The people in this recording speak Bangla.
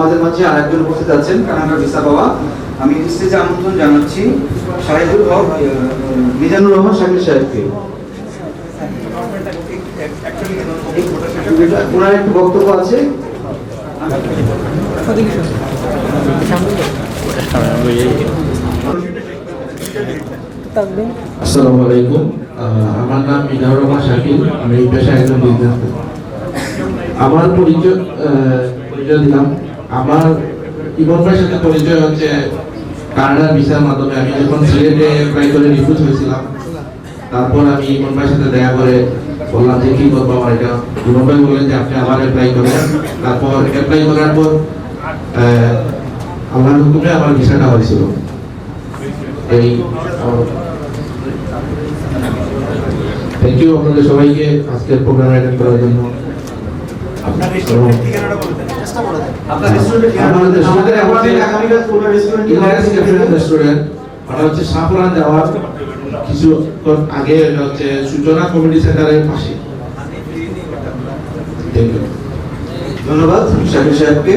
আমাদের মাঝে আরেকজন উপস্থিত আছেন কানাডা ভিসা পাওয়া। আমি স্টেজে আমন্ত্রণ জানাচ্ছি শাহিদুল হক মিজানুর রহমান শাকির সাহেবকে। ওনার একটু বক্তব্য আছে। আমার নাম মিনার রহমান শাকিল, আমি পেশায় একজন আমার পরিচয় পরিচয় দিলাম আমার ভাইয়ের সাথে পরিচয় হচ্ছে কানাডার ভিসার মাধ্যমে। আমি যখন সিলেটে অ্যাপ্লাই করে রিফিউজ হয়েছিলাম তারপর আমি ইমন ভাইয়ের সাথে দেখা করে বললাম যে কি করব আমার এটা? ইমন ভাই বললেন যে আপনি আবার অ্যাপ্লাই করেন। তারপর অ্যাপ্লাই করার পর আল্লাহর হুকুমে আমার ভিসাটা হয়েছিল। এই থ্যাংক ইউ আপনাদের সবাইকে আজকের প্রোগ্রামে অ্যাটেন্ড করার জন্য। আপনার ঠিকানাটা বলে আপনার রেস্টুরেন্টের আমাদের আগামীকাল রেস্টুরেন্ট রেস্টুরেন্ট ওটা যাওয়ার কিছু আগে হচ্ছে সূচনা কমিটি সেন্টারের পাশে। ধন্যবাদ সাহেব সাহেবকে।